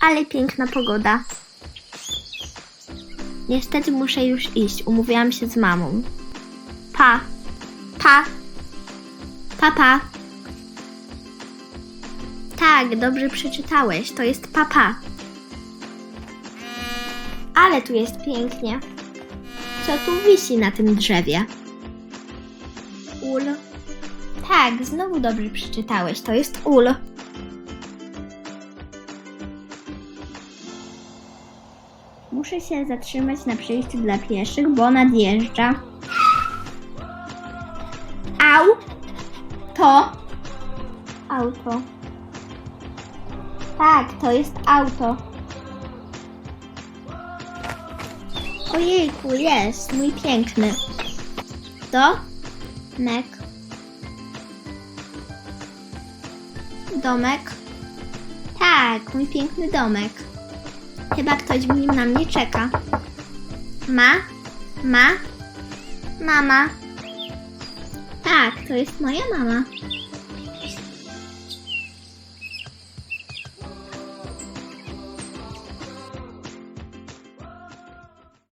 Ale piękna pogoda. Niestety muszę już iść. Umówiłam się z mamą. Pa. Pa. Pa, pa. Tak, dobrze przeczytałeś. To jest papa. Ale tu jest pięknie. Co tu wisi na tym drzewie? Ul. Tak, znowu dobrze przeczytałeś. To jest ul. Muszę się zatrzymać na przejściu dla pieszych, bo nadjeżdża. Au! To auto. Tak, to jest auto. Ojejku, jest, mój piękny. Domek. Domek. Tak, mój piękny domek. Chyba ktoś w nim na mnie czeka. Ma? Ma? Mama. Tak, to jest moja mama.